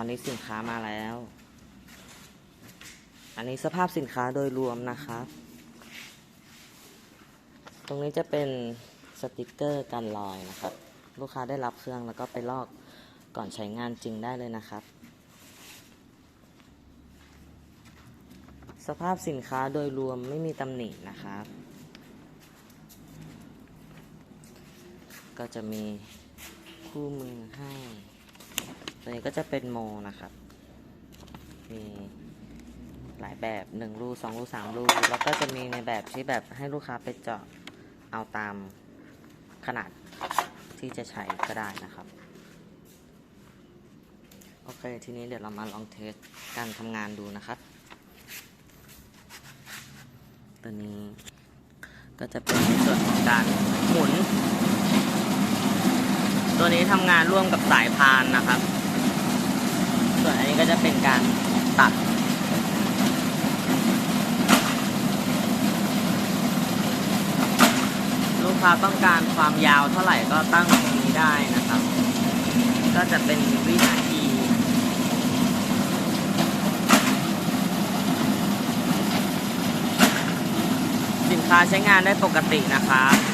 อนนี้สินค้ามาแล้ว อันนี้สภาพสินค้าโดยรวมนะครับ ตรงนี้จะเป็นสติกเกอร์กันรอยนะครับ ลูกค้าได้รับเครื่องแล้วก็ไปลอกก่อนใช้งานจริงได้เลยนะครับ สภาพสินค้าโดยรวมไม่มีตำหนินะครับ ก็จะมีคู่มือให้ ตัวนี้ก็จะเป็นโมนะครับ มีหลายแบบหนึ่งรูสองรูสามรูแล้วก็จะมีในแบบที่แบบให้ลูกค้าไปเจาะเอาตามขนาดที่จะใช้ก็ได้นะครับ โอเค ทีนี้เดี๋ยวเรามาลองเทสการทำงานดูนะครับ ตัวนี้ก็จะเป็นในส่วนของการหมุน ตัวนี้ทำงานร่วมกับสายพานนะครับ ส่วนอันนี้ก็จะเป็นการตัด ลูกค้าต้องการความยาวเท่าไหร่ก็ตั้งตรงนี้ได้นะครับ ก็จะเป็นวินาทีสินค้าใช้งานได้ปกตินะครับ